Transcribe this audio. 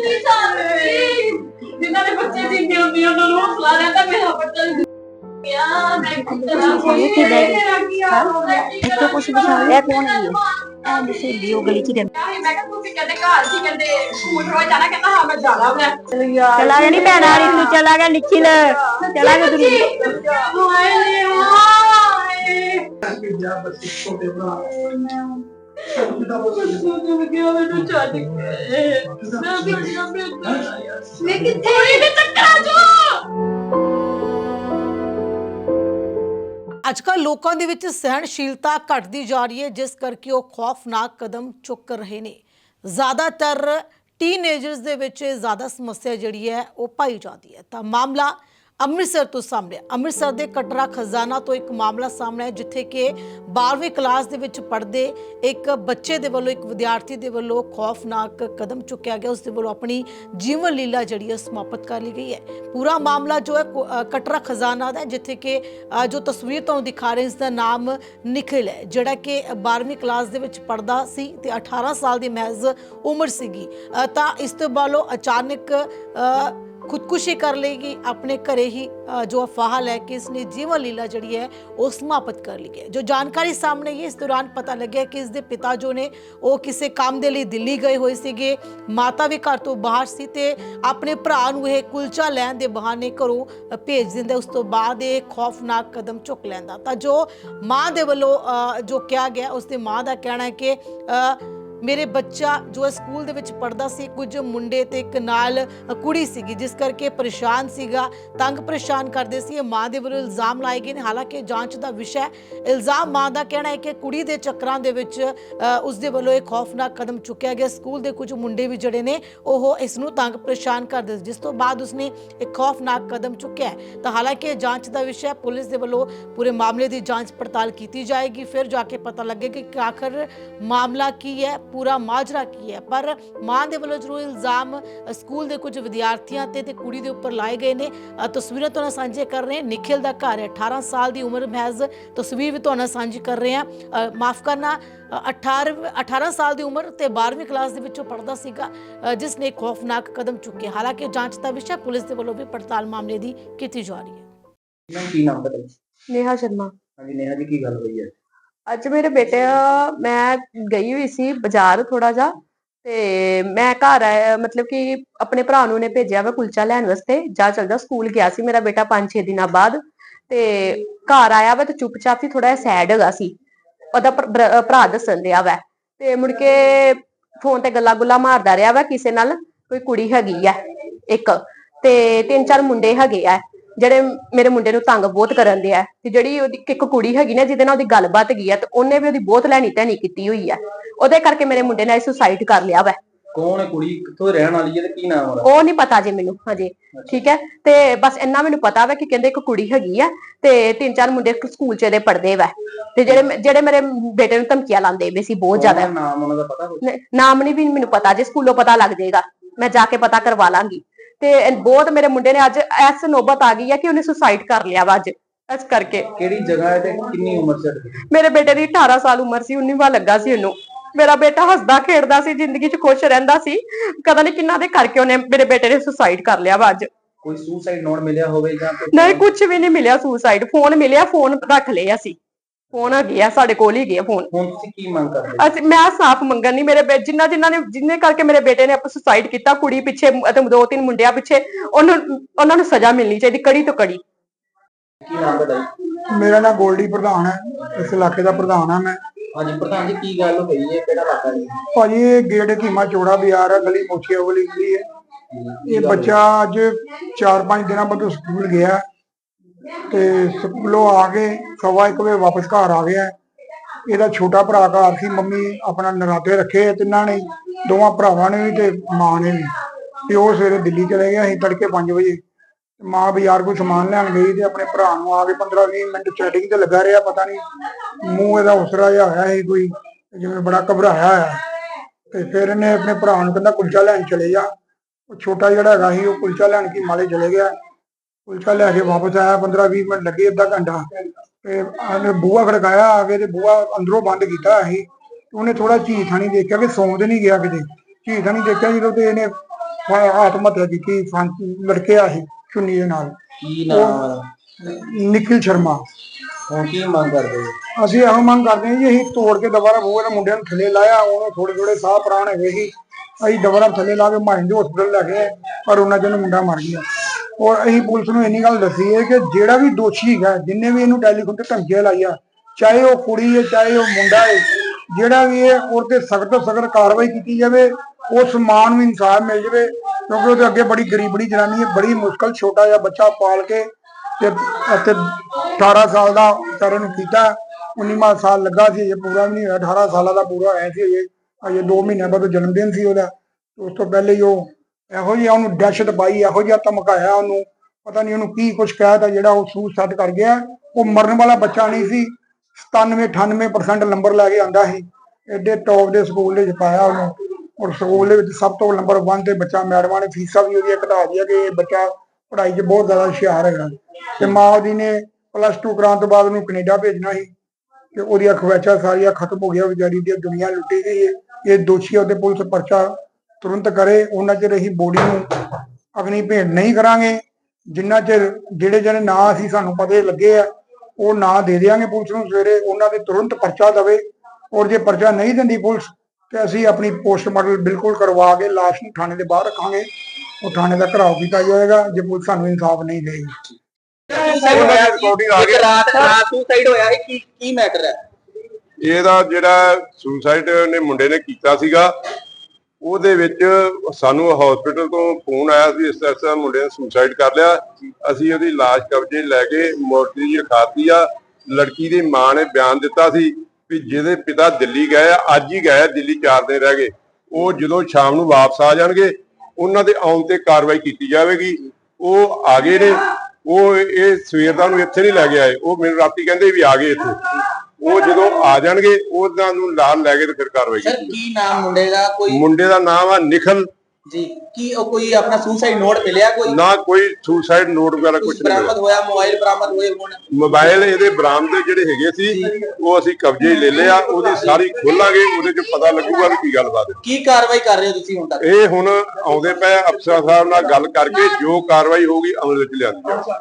ਨਹੀਂ ਚਾਹਤੀ ਜਿਨ੍ਹਾਂ ਦੇ ਬੱਚੇ ਜਿੰਦੇ ਹੁੰਦੇ ਉਹਨਾਂ ਨੂੰ ਹੌਸਲਾ ਰਹਿੰਦਾ ਮੇਰਾ ਬੱਚਾ ਗਿਆ ਮੈਂ ਕੀ ਕਰਾਂ ਇੱਥੇ ਕਰਾਂ? ਕੁਛ ਇਹ ਕੌਣ ਹੈ ਇਹ ਦੀ ਸਹੇਲੀ ਗਲੀ ਚ ਰਹਿੰਦੀ ਮੈਂ ਕਿਹਾ ਤੁਸੀਂ ਕਹਿੰਦੇ ਘਰ ਸੀ ਕਹਿੰਦੇ ਸਕੂਲ ਰੋਜ਼ ਜਾਣਾ ਕਹਿੰਦਾ ਹਾਂ ਮੈਂ ਜਾਣਾ ਮੈਂ ਚਲਾ ਗਿਆ ਨਹੀਂ ਭੈਣਾ ਰੀ ਤੂੰ ਚਲਾ ਗਿਆ ਨਿਖਿਲ ਚਲਾ ਗਿਆ ਤੂੰ ਹਾਏ ਹਾਏ ਜਾ ਬੱਚੇ ਛੋਟੇ ਭਰਾ ਮੈਂ ਕਿੱਥੇ ਹੋਈ ਵੀ ਚੱਕਰਾਂ ਚੋਂ ਅੱਜ ਕੱਲ੍ਹ ਲੋਕਾਂ ਦੇ ਵਿੱਚ ਸਹਿਣਸ਼ੀਲਤਾ ਘਟਦੀ ਜਾ ਰਹੀ ਹੈ, ਜਿਸ ਕਰਕੇ ਉਹ ਖੌਫਨਾਕ ਕਦਮ ਚੁੱਕ ਰਹੇ ਨੇ। ਜ਼ਿਆਦਾਤਰ ਟੀਨੇਜਰਸ ਦੇ ਵਿੱਚ ਇਹ ਜ਼ਿਆਦਾ ਸਮੱਸਿਆ ਜਿਹੜੀ ਹੈ, ਉਹ ਪਾਈ ਜਾਂਦੀ ਹੈ। ਤਾਂ ਮਾਮਲਾ ਅੰਮ੍ਰਿਤਸਰ ਤੋਂ ਸਾਹਮਣੇ। ਅੰਮ੍ਰਿਤਸਰ ਦੇ ਕਟਰਾ ਖਜ਼ਾਨਾ ਤੋਂ ਇੱਕ ਮਾਮਲਾ ਸਾਹਮਣੇ ਹੈ ਜਿੱਥੇ ਕਿ 12ਵੀਂ ਕਲਾਸ ਦੇ ਵਿੱਚ ਪੜ੍ਹਦੇ ਇੱਕ ਬੱਚੇ ਦੇ ਵੱਲੋਂ, ਇੱਕ ਵਿਦਿਆਰਥੀ ਦੇ ਵੱਲੋਂ ਖੌਫਨਾਕ ਕਦਮ ਚੁੱਕਿਆ ਗਿਆ। ਉਸ ਦੇ ਵੱਲੋਂ ਆਪਣੀ ਜੀਵਨ ਲੀਲਾ ਜਿਹੜੀ ਹੈ ਸਮਾਪਤ ਕਰ ਲਈ ਗਈ ਹੈ। ਪੂਰਾ ਮਾਮਲਾ ਜੋ ਹੈ ਕਟਰਾ ਖਜ਼ਾਨਾ ਦਾ ਜਿੱਥੇ ਕਿ ਜੋ ਤਸਵੀਰ ਤੁਹਾਨੂੰ ਦਿਖਾ ਰਹੇ ਇਸ ਦਾ ਨਾਮ ਨਿਖਿਲ ਹੈ, ਜਿਹੜਾ ਕਿ 12ਵੀਂ ਕਲਾਸ ਦੇ ਵਿੱਚ ਪੜ੍ਹਦਾ ਸੀ ਤੇ 18 ਸਾਲ ਦੀ ਮਹਿਜ਼ ਉਮਰ ਸੀਗੀ। ਤਾਂ ਇਸ ਤੋਂ ਬਾਅਦੋਂ ਅਚਾਨਕ ਖੁਦਕੁਸ਼ੀ ਕਰ ਲੇਗੀ ਆਪਣੇ ਘਰੇ ਹੀ ਜੋ ਅਫਵਾਹ ਲੈ ਕੇ ਇਸਨੇ ਜੀਵਨ ਲੀਲਾ ਜਿਹੜੀ ਹੈ, ਉਹ ਸਮਾਪਤ ਕਰ ਲਈ ਹੈ। ਜੋ ਜਾਣਕਾਰੀ ਸਾਹਮਣੇ ਆਈ ਇਸ ਦੌਰਾਨ ਪਤਾ ਲੱਗਿਆ ਕਿ ਇਸ ਦੇ ਪਿਤਾ ਜੋ ਨੇ, ਉਹ ਕਿਸੇ ਕੰਮ ਦੇ ਲਈ ਦਿੱਲੀ ਗਏ ਹੋਏ ਸੀਗੇ। ਮਾਤਾ ਵੀ ਘਰ ਤੋਂ ਬਾਹਰ ਸੀ ਤੇ ਆਪਣੇ ਭਰਾ ਨੂੰ ਇਹ ਕੁਲਚਾ ਲੈਣ ਦੇ ਬਹਾਨੇ ਘਰੋਂ ਭੇਜ ਦਿੰਦਾ। ਉਸ ਤੋਂ ਬਾਅਦ ਇਹ ਖੌਫਨਾਕ ਕਦਮ ਚੁੱਕ ਲੈਂਦਾ। ਤਾਂ ਜੋ ਮਾਂ ਦੇ ਵੱਲੋਂ ਜੋ ਕਿਹਾ ਗਿਆ ਉਸ ਦੀ ਮਾਂ ਦਾ ਕਹਿਣਾ ਹੈ ਕਿ ਮੇਰੇ ਬੱਚਾ ਜੋ ਹੈ ਸਕੂਲ ਦੇ ਵਿੱਚ ਪੜਦਾ ਸੀ ਕੁਝ ਮੁੰਡੇ ਤੇ ਇੱਕ ਨਾਲ ਕੁੜੀ ਸੀਗੀ ਜਿਸ ਕਰਕੇ ਪਰੇਸ਼ਾਨ ਸੀਗਾ ਤੰਗ ਪਰੇਸ਼ਾਨ ਕਰਦੇ ਸੀ। ਇਹ ਮਾਂ ਦੇ ਵੱਲੋਂ ਇਲਜ਼ਾਮ ਲਾਏ ਗਏ ਨੇ। ਹਾਲਾਂਕਿ ਜਾਂਚ ਦਾ ਵਿਸ਼ਾ ਇਲਜ਼ਾਮ ਮਾਂ ਦਾ ਕਹਿਣਾ ਹੈ ਕਿ ਕੁੜੀ ਦੇ ਚੱਕਰਾਂ ਦੇ ਵਿੱਚ ਅ, ਉਸ ਦੇ ਵੱਲੋਂ ਇਹ ਖੌਫਨਾਕ ਕਦਮ ਚੁੱਕਿਆ ਗਿਆ। ਸਕੂਲ ਦੇ ਕੁਝ ਮੁੰਡੇ ਵੀ ਜਿਹੜੇ ਨੇ ਉਹ ਇਸ ਨੂੰ ਤੰਗ ਪਰੇਸ਼ਾਨ ਕਰਦੇ ਸੀ ਜਿਸ ਤੋਂ ਬਾਅਦ ਉਸਨੇ ਇੱਕ ਖੌਫਨਾਕ ਕਦਮ ਚੁੱਕਿਆ ਤਾਂ ਹਾਲਾਂਕਿ ਇਹ ਜਾਂਚ ਦਾ ਵਿਸ਼ਾ ਪੁਲਿਸ ਦੇ ਵੱਲੋਂ ਪੂਰੇ ਮਾਮਲੇ ਦੀ ਜਾਂਚ ਪੜਤਾਲ ਕੀਤੀ ਜਾਏਗੀ। ਫਿਰ ਜਾ ਕੇ ਪਤਾ ਲੱਗੇਗਾ ਕਿ ਆਖਰ ਮਾਮਲਾ ਕੀ ਹੈ। ਪੂਰਾ ਮਾਜਰਾ ਕੀ ਹੈ? ਪਰ ਮਾਂ ਦੇ ਵੱਲੋਂ ਜ਼ਰੂਰ ਇਲਜ਼ਾਮ ਸਕੂਲ ਦੇ ਕੁਝ ਵਿਦਿਆਰਥੀਆਂ ਤੇ ਤੇ ਕੁੜੀ ਦੇ ਉੱਪਰ ਲਾਏ ਗਏ ਨੇ। ਤਸਵੀਰਾਂ ਤੁਹਾਨੂੰ ਸਾਂਝੇ ਕਰ ਰਹੇ ਨਿਖਿਲ ਦਾ ਘਰ ਹੈ। 18 ਸਾਲ ਦੀ ਉਮਰ ਮਹਿਜ਼ ਤਸਵੀਰ ਵੀ ਤੁਹਾਨੂੰ ਸਾਂਝੀ ਕਰ ਰਹੇ ਹਾਂ। ਮਾਫ ਕਰਨਾ ਅ, 18 18 ਸਾਲ ਦੀ ਉਮਰ ਤੇ 12ਵੀਂ ਕਲਾਸ ਦੇ ਵਿੱਚੋਂ ਪੜਦਾ ਸੀਗਾ। ਜਿਸ ਨੇ ਖੌਫਨਾਕ ਕਦਮ ਚੁੱਕੇ ਹਾਲਾਂਕਿ ਜਾਂਚ ਦਾ ਵਿਸ਼ਾ ਪੁਲਿਸ ਦੇ ਵੱਲੋਂ ਵੀ ਪੜਤਾਲ ਮਾਮਲੇ ਦੀ ਕੀਤੀ ਜਾ ਰਹੀ ਹੈ। ਮੈਂ ਕੀ ਨਾਮ ਪਤਾ ਨੇਹਾ ਸ਼ਰਮਾ। ਹਾਂਜੀ ਨੇਹਾ ਜੀ ਕੀ ਗੱਲ ਹੋਈ ਹੈ? ਅੱਜ ਮੇਰੇ ਬੇਟੇ, ਮੈਂ ਗਈ ਹੋਈ ਸੀ ਬਾਜ਼ਾਰ ਥੋੜਾ ਜਾ ਤੇ ਮੈਂ ਘਰ ਆਇਆ, ਮਤਲਬ ਕਿ ਆਪਣੇ ਭਰਾ ਨੂੰ ਨੇ ਭੇਜਿਆ ਵਾ ਕੁਲਚਾ ਲੈਣ ਵਾਸਤੇ, ਜਾ ਚਲ ਸਕੂਲ ਗਿਆ ਸੀ ਮੇਰਾ ਬੇਟਾ 5-6 ਦਿਨਾਂ ਬਾਅਦ ਤੇ ਘਰ ਆਇਆ ਵਾ ਤੇ ਚੁੱਪਚਾਪ ਹੀ ਥੋੜਾ ਸੈਡ ਹੈਗਾ ਸੀ, ਉਹਦਾ ਭਰਾ ਦੱਸਣ ਦਿਆ ਵਾ ਤੇ ਮੁੜ ਕੇ ਫੋਨ ਤੇ ਗੱਲਾਂ ਗੁੱਲਾਂ ਮਾਰਦਾ ਰਿਹਾ ਵਾ ਕਿਸੇ ਨਾਲ, ਕੋਈ ਕੁੜੀ ਹੈਗੀ ਆ ਇੱਕ ਤੇ ਤਿੰਨ ਚਾਰ ਮੁੰਡੇ ਹੈਗੇ ਆ ਜਿਹੜੇ ਮੇਰੇ ਮੁੰਡੇ ਨੂੰ ਤੰਗ ਬਹੁਤ ਕਰਨ ਦੇ ਆ ਤੇ ਜਿਹੜੀ ਉਹਦੀ ਇੱਕ ਕੁੜੀ ਹੈਗੀ ਨਾ ਜਿਹਦੇ ਨਾਲ ਉਹਦੀ ਗੱਲਬਾਤ ਹੈਗੀ ਆ ਤੇ ਉਹਨੇ ਵੀ ਉਹਦੀ ਬਹੁਤ ਲੈਣੀ ਧੈਣੀ ਕੀਤੀ ਹੋਈ ਆ। ਉਹਦੇ ਕਰਕੇ ਮੇਰੇ ਮੁੰਡੇ ਨੇ ਸੁਸਾਈਡ ਕਰ ਲਿਆ ਵਾ। ਕੌਣ ਹੈ ਕੁੜੀ? ਕਿੱਥੋਂ ਰਹਿਣ ਵਾਲੀ ਹੈ ਤੇ ਕੀ ਨਾਮ ਉਹਦਾ? ਉਹ ਨਹੀਂ ਪਤਾ ਜੇ ਮੈਨੂੰ ਹਜੇ। ਠੀਕ ਹੈ? ਤੇ ਬਸ ਇੰਨਾ ਮੈਨੂੰ ਪਤਾ ਵਾ ਕਿ ਕਹਿੰਦੇ ਇੱਕ ਕੁੜੀ ਹੈਗੀ ਆ ਤੇ ਤਿੰਨ ਚਾਰ ਮੁੰਡੇ ਸਕੂਲ ਚ ਇਹਦੇ ਪੜਦੇ ਵਾ। ਤੇ ਜਿਹੜੇ ਜਿਹੜੇ ਮੇਰੇ ਬੇਟੇ ਨੂੰ ਧਮਕੀਆਂ ਲਾਉਂਦੇ ਵੇ ਸੀ ਬਹੁਤ ਜ਼ਿਆਦਾ। ਨਾਮ ਉਹਨਾਂ ਦਾ ਪਤਾ ਨਾਮ ਨਹੀਂ ਵੀ ਮੈਨੂੰ ਪਤਾ ਜੇ ਸਕੂਲੋਂ ਪਤਾ ਲੱਗ ਜਾਏਗਾ ਮੈਂ ਜਾ ਕੇ ਪਤਾ ਕਰਵਾ ਲਾਂਗੀ। ਤੇ ਬਹੁਤ ਮੇਰੇ ਮੁੰਡੇ ਨੇ ਅੱਜ ਐਸ ਨੌਬਤ ਆ ਗਈ ਹੈ ਕਿ ਉਹਨੇ ਸੁਸਾਈਡ ਕਰ ਲਿਆ ਵਾ ਅੱਜ। ਇਸ ਕਰਕੇ। ਕਿਹੜੀ ਜਗ੍ਹਾ ਹੈ ਤੇ ਕਿੰਨੀ ਉਮਰ ਸੀ ਮੇਰੇ ਬੇਟੇ ਦੀ 18 ਸਾਲ ਉਮਰ ਸੀ 19ਵਾਂ ਲੱਗਾ ਸੀ ਉਹਨੂੰ। ਮੇਰਾ ਬੇਟਾ ਹੱਸਦਾ ਖੇਡਦਾ ਸੀ ਜ਼ਿੰਦਗੀ 'ਚ ਖੁਸ਼ ਰਹਿੰਦਾ ਸੀ। ਪਤਾ ਨਹੀਂ ਕਿੰਨਾ ਦੇ ਕਰਕੇ ਉਹਨੇ ਮੇਰੇ ਬੇਟੇ ਨੇ ਸੁਸਾਈਡ ਕਰ ਲਿਆ ਵਾ ਅੱਜ। ਕੋਈ ਸੁਸਾਈਡ ਨੋਟ ਮਿਲਿਆ ਹੋਵੇ ਜਾਂ? ਨਹੀਂ ਕੁਝ ਵੀ ਨਹੀਂ ਮਿਲਿਆ ਸੁਸਾਈਡ ਫੋਨ ਮਿਲਿਆ ਫੋਨ ਰੱਖ ਲਿਆ ਸੀ। ਫੋਨ ਹੈਗੇ ਆ ਸਾਡੇ ਕੋਲ ਹੀ ਗਿਆ ਫੋਨ। ਹੁਣ ਤੁਸੀਂ ਕੀ ਮੰਗ ਕਰਦੇ ਹੋ? ਅਸੀਂ ਮੈਂ ਸਾਫ਼ ਮੰਗਣ ਨਹੀਂ ਮੇਰੇ ਬੇ- ਜਿੰਨਾ ਜਿਨ੍ਹਾਂ ਨੇ ਜਿੰਨੇ ਕਰਕੇ ਮੇਰੇ ਬੇਟੇ ਨੇ ਆਪਣਾ ਸੁਸਾਈਡ ਕੀਤਾ ਕੁੜੀ ਪਿੱਛੇ ਅਤੇ ਦੋ ਤਿੰਨ ਮੁੰਡਿਆਂ ਪਿੱਛੇ ਉਹਨਾਂ ਉਹਨਾਂ ਨੂੰ ਸਜ਼ਾ ਮਿਲਣੀ ਚਾਹੀਦੀ ਕੜੀ ਤੋਂ ਕੜੀ। ਕੀ ਨਾਮ ਤੁਹਾਡਾ ਜੀ? ਮੇਰਾ ਨਾਮ ਗੋਲਡੀ ਪ੍ਰਧਾਨ ਹੈ ਇਸ ਇਲਾਕੇ ਦਾ ਪ੍ਰਧਾਨ ਹਾਂ ਮੈਂ। ਹਾਂਜੀ ਪ੍ਰਧਾਨ ਜੀ ਕੀ ਗੱਲ ਹੋਈ ਹੈ? ਕਿਹੜਾ ਇਲਾਕਾ ਜੀ ਭਾਜੀ ਇਹ ਗੇਟ ਕੀਮਾ ਚੋੜਾ ਬਾਜ਼ਾਰ ਹੈ ਗਲੀ ਮੋਚੀਆ ਵਾਲੀ ਗਲੀ ਹੈ। ਇਹ ਬੱਚਾ ਅੱਜ 4-5 ਦਿਨਾਂ ਬਾਅਦ ਸਕੂਲ ਗਿਆ। ਤੇ ਸਕੂਲੋਂ ਆ ਕੇ ਸਵਾ ਇੱਕ ਵਜੇ ਵਾਪਸ ਘਰ ਆ ਗਿਆ। ਇਹਦਾ ਛੋਟਾ ਭਰਾ ਘਰ ਸੀ, ਮੰਮੀ ਆਪਣਾ ਨਰਾਤੇ ਰੱਖੇ ਤਿੰਨਾਂ ਨੇ, ਦੋਵਾਂ ਭਰਾਵਾਂ ਨੇ ਵੀ ਤੇ ਮਾਂ ਨੇ ਵੀ। ਤੇ ਉਹ ਸਵੇਰੇ ਦਿੱਲੀ ਚਲੇ ਗਿਆ ਸੀ ਤੜਕੇ 5 ਵਜੇ। ਮਾਂ ਬਾਜ਼ਾਰ ਕੋਈ ਸਮਾਨ ਲੈਣ ਗਈ ਤੇ ਆਪਣੇ ਭਰਾ ਨੂੰ ਆ ਕੇ 15-20 ਮਿੰਟ ਚੈਟਿੰਗ ਤੇ ਲੱਗਾ ਰਿਹਾ, ਪਤਾ ਨਹੀਂ ਮੂੰਹ ਇਹਦਾ ਉਸਰਾ ਜਿਹਾ ਹੋਇਆ ਸੀ ਕੋਈ, ਜਿਵੇਂ ਬੜਾ ਘਬਰਾਇਆ ਹੋਇਆ। ਤੇ ਫਿਰ ਇਹਨੇ ਆਪਣੇ ਭਰਾ ਨੂੰ ਕਹਿੰਦਾ, ਕੁਲਚਾ ਲੈਣ ਚਲੇ ਜਾ। ਉਹ ਛੋਟਾ ਜਿਹੜਾ ਹੈਗਾ ਸੀ, ਉਹ ਕੁਲਚਾ ਲੈਣ ਕੀ ਮਾਲੇ ਚਲੇ ਗਿਆ। ਕੁਲਚਾ ਲੈ ਕੇ ਵਾਪਸ ਆਇਆ 15-20 ਮਿੰਟ ਲੱਗੇ ਅੱਧਾ ਘੰਟਾ। ਤੇ ਉਹਨੇ ਬੂਹਾ ਖੜਕਾਇਆ ਆ ਕੇ ਤੇ ਬੂਹਾ ਅੰਦਰੋਂ ਬੰਦ ਕੀਤਾ ਸੀ। ਉਹਨੇ ਥਾਣੀ ਦੇਖਿਆ ਕਿ ਸੌਂ ਤੇ ਨਹੀਂ ਗਿਆ ਕਿਤੇ। ਝੀਠਾਣੀ ਦੇਖਿਆ ਜਦੋਂ ਤੇ ਇਹਨੇ ਆਤਮ ਹੱਤਿਆ ਕੀਤੀ ਫਾਂਸੀ ਲੜਕਿਆ ਸੀ ਚੁੰਨੀ ਦੇ ਨਾਲ। ਕੀ ਨਾਮ ਨਿਖਿਲ ਸ਼ਰਮਾ। ਹੁਣ ਕੀ ਮੰਗ ਕਰਦੇ ਅਸੀਂ ਇਹੋ ਮੰਗ ਕਰਦੇ ਹਾਂ ਜੀ ਅਸੀਂ ਤੋੜ ਕੇ ਦੁਬਾਰਾ ਬੂਹੇ ਦੇ ਮੁੰਡਿਆਂ ਨੂੰ ਥੱਲੇ ਲਾਇਆ ਉਹਨੂੰ ਥੋੜੇ ਥੋੜੇ ਸਾਹ ਪ੍ਰਾਣ ਹੈਗੇ ਸੀ। ਅਸੀਂ ਦੁਬਾਰਾ ਥੱਲੇ ਲਾ ਕੇ ਮਾਇੰਦ ਹਸਪੀਟਲ ਲੈ ਗਏ ਪਰ ਉਹਨਾਂ ਚੋਂ ਮੁੰਡਾ ਮਰ ਗਿਆ। ਔਰ ਅਸੀਂ ਪੁਲਿਸ ਨੂੰ ਇੰਨੀ ਗੱਲ ਦੱਸੀ ਹੈ ਕਿ ਜਿਹੜਾ ਵੀ ਦੋਸ਼ੀ ਹੈਗਾ, ਜਿੰਨੇ ਵੀ ਇਹਨੂੰ ਟੈਲੀਫੋਨ ਤੇ ਧਮਕੀਆਂ ਲਾਈਆਂ, ਚਾਹੇ ਉਹ ਕੁੜੀ ਹੈ, ਚਾਹੇ ਉਹ ਮੁੰਡਾ ਹੈ, ਜਿਹੜਾ ਵੀ ਹੈ ਉਹ ਤੇ ਸਖਤ ਤੋਂ ਸਖਤ ਕਾਰਵਾਈ ਕੀਤੀ ਜਾਵੇ ਉਸ ਮਾਂ ਨੂੰ ਇਨਸਾਫ ਮਿਲ ਜਾਵੇ, ਕਿਉਂਕਿ ਉਹਦੇ ਅੱਗੇ ਬੜੀ ਗਰੀਬੜੀ ਜਨਾਨੀ ਹੈ, ਬੜੀ ਮੁਸ਼ਕਲ ਛੋਟਾ ਜਿਹਾ ਬੱਚਾ ਪਾਲ ਕੇ ਤੇ ਅਤੇ 18 ਸਾਲ ਦਾ ਵਿਚਾਰੇ ਨੂੰ ਕੀਤਾ 19ਵਾਂ ਸਾਲ ਲੱਗਾ ਸੀ ਇਹ ਪੂਰਾ ਵੀ ਨਹੀਂ ਹੋਇਆ 18 ਸਾਲਾਂ ਦਾ ਪੂਰਾ ਹੋਇਆ ਸੀ ਇਹ ਅਜੇ 2 ਮਹੀਨਿਆਂ ਬਾਅਦ ਜਨਮ ਦਿਨ ਸੀ ਉਹਦਾ, ਉਸ ਤੋਂ ਪਹਿਲੇ ਹੀ ਉਹ ਇਹੋ ਜਿਹਾ ਉਹਨੂੰ ਦਹਿਸ਼ਤ ਪਾਈ ਇਹੋ ਜਿਹਾ ਧਮਕਾਇਆ ਉਹਨੂੰ। ਪਤਾ ਨਹੀਂ ਉਹਨੂੰ ਕੀ ਕੁਝ ਕਹਿਤਾ ਜਿਹੜਾ ਉਹ ਸੂਸਾਈਡ ਕਰ ਗਿਆ। ਉਹ ਮਰਨ ਵਾਲਾ ਬੱਚਾ ਨਹੀਂ ਸੀ 97 98% ਨੰਬਰ ਲੈ ਕੇ ਆਂਦਾ ਸੀ। ਐਡੇ ਟੌਪ ਦੇ ਸਕੂਲ ਦੇ ਵਿੱਚ ਪਾਇਆ ਉਹਨੂੰ। ਔਰ ਸਕੂਲ ਦੇ ਵਿੱਚ ਸਭ ਤੋਂ ਨੰਬਰ 1 ਤੇ ਬੱਚਾ ਮੈਡਮਾਂ ਨੇ ਫੀਸਾਂ ਵੀ ਉਹਦੀਆਂ ਘਟਾ ਦਿੱਤੀਆਂ ਕਿ ਇਹ ਬੱਚਾ ਪੜ੍ਹਾਈ 'ਚ ਬਹੁਤ ਜ਼ਿਆਦਾ ਹੁਸ਼ਿਆਰ ਹੈਗਾ। ਤੇ ਮਾਂ ਉਹਦੀ ਨੇ ਪਲੱਸ 2 ਕਰਾਉਣ ਤੋਂ ਬਾਅਦ ਉਹਨੂੰ ਕੈਨੇਡਾ ਭੇਜਣਾ ਸੀ। ਤੇ ਉਹਦੀਆਂ ਖਵਾਇਸ਼ਾਂ ਸਾਰੀਆਂ ਖਤਮ ਹੋ ਗਿਆ ਵਿਚਾਰੀ ਦੀ ਦੁਨੀਆ ਲੁੱਟੀ ਗਈ ਇਹ ਦੋਸ਼ੀ ਉਹਦੇ ਪੁਲਿਸ ਪਰਚਾ ਤੁਰੰਤ ਕਰੇ ਉਹਨਾਂ ਚਿਰ ਅਸੀਂ ਬੋਡੀ ਨੂੰ ਅਗਨੀ ਭੇਟ ਨਹੀਂ ਕਰਾਂਗੇ। ਜਿੰਨਾ ਚਿਰ ਜਿਹੜੇ ਜਿਹੜੇ ਨਾਂ ਅਸੀਂ ਸਾਨੂੰ ਪਤੇ ਲੱਗੇ ਆ ਉਹ ਨਾਂ ਦੇ ਦਿਆਂਗੇ ਪੁਲਿਸ ਨੂੰ ਸਵੇਰੇ। ਉਹਨਾਂ ਦੇ ਤੁਰੰਤ ਪਰਚਾ ਦਵੇ। ਔਰ ਜੇ ਪਰਚਾ ਨਹੀਂ ਦਿੰਦੀ ਪੁਲਿਸ ਤੇ ਅਸੀਂ ਆਪਣੀ ਪੋਸਟਮਾਰਟਮ ਬਿਲਕੁਲ ਕਰਵਾ ਕੇ ਲਾਸ਼ ਨੂੰ ਥਾਣੇ ਦੇ ਬਾਹਰ ਰੱਖਾਂਗੇ। ਉਹ ਥਾਣੇ ਦਾ ਘਰਾਓ ਕੀਤਾ ਜਾਏਗਾ ਜੇ ਪੁਲਿਸ ਸਾਨੂੰ ਇਨਸਾਫ ਨਹੀਂ ਦੇਗੀ ਇੱਕ ਰਾਤ ਰਾਤ ਸੁਸਾਈਡ ਹੋਇਆ ਇਹ ਕੀ ਕੀ ਮੈਟਰ ਹੈ? ਇਹਦਾ ਜਿਹੜਾ ਸੁਸਾਈਡ ਨੇ ਮੁੰਡੇ ਨੇ ਕੀਤਾ ਸੀਗਾ। ਉਹਦੇ ਵਿੱਚ ਸਾਨੂੰ ਹਸਪੀਟਲ ਤੋਂ ਫੋਨ ਆਇਆ ਸੀ ਇਸ ਤਰ੍ਹਾਂ ਮੁੰਡੇ ਨੇ ਸੁਸਾਈਡ ਕਰ ਲਿਆ। ਅਸੀਂ ਉਹਦੀ ਲਾਸ਼ ਕਬਜ਼ੇ ਲੈ ਕੇ ਮੋਰਚਰੀ 'ਚ ਰਖਾਤੀ ਆ। ਲੜਕੀ ਦੀ ਮਾਂ ਨੇ ਬਿਆਨ ਦਿੱਤਾ ਸੀ ਵੀ ਜਿਹਦੇ ਪਿਤਾ ਦਿੱਲੀ ਗਏ ਆ, ਅੱਜ ਹੀ ਗਏ ਦਿੱਲੀ 4 ਦਿਨ ਰਹਿ ਗਏ। ਉਹ ਜਦੋਂ ਸ਼ਾਮ ਨੂੰ ਵਾਪਸ ਆ ਜਾਣਗੇ, ਉਹਨਾਂ ਦੇ ਆਉਣ ਤੇ ਕਾਰਵਾਈ ਕੀਤੀ ਜਾਵੇਗੀ। ਉਹ ਆ ਗਏ ਨੇ। ਉਹ ਇਹ ਸਵੇਰ ਦਾ ਨੂੰ ਇੱਥੇ ਨਹੀਂ ਲੈ ਕੇ ਆਏ। ਉਹ ਮੈਨੂੰ ਰਾਤੀ ਕਹਿੰਦੇ ਵੀ ਆ ਗਏ ਇੱਥੇ। ਉਹ ਜਦੋਂ ਆ ਜਾਣਗੇ ਉਹਨਾਂ ਨੂੰ ਨਾਲ ਲੈ ਕੇ ਤੇ ਫਿਰ ਕਾਰਵਾਈ ਸਰ ਕੀਤੀ ਕੀ ਨਾਮ ਮੁੰਡੇ ਦਾ? ਕੋਈ ਮੁੰਡੇ ਦਾ ਨਾਮ ਆ ਨਿਖਲ। ਜੀ ਕੀ ਉਹ ਕੋਈ ਆਪਣਾ ਸੁਸਾਈਡ ਨੋਟ ਮਿਲਿਆ ਕੋਈ? ਨਾ ਕੋਈ ਸੁਸਾਈਡ ਨੋਟ ਵਗੈਰਾ ਕੁਝ ਕੁਝ ਨਹੀਂ ਮਿਲਿਆ ਬਰਾਮਦ ਹੋਇਆ ਮੋਬਾਈਲ ਬਰਾਮਦ ਹੋਏ ਹੁਣ? ਮੋਬਾਈਲ ਇਹਦੇ ਬਰਾਮਦੇ ਜਿਹੜੇ ਹੈਗੇ ਸੀ ਉਹ ਅਸੀਂ ਕਬਜ਼ੇ 'ਚ ਲੈ ਲਿਆ ਉਹਦੀ ਸਾਰੀ ਖੋਲਾਂਗੇ ਉਹਦੇ 'ਚ ਪਤਾ ਲੱਗੂਗਾ ਵੀ ਕੀ ਗੱਲਬਾਤ ਹੈ। ਕੀ ਕਾਰਵਾਈ ਕਰ ਰਹੇ ਹੋ ਤੁਸੀਂ ਹੁਣ ਤੱਕ? ਇਹ ਹੁਣ ਆਉਂਦੇ ਪਏ ਅਫਸਰ ਸਾਹਿਬ ਨਾਲ ਗੱਲ ਕਰਕੇ ਜੋ ਕਾਰਵਾਈ ਹੋਊਗੀ ਅਮਲ ਵਿੱਚ ਲਿਆਂਦੀ ਜਾਊਗੀ।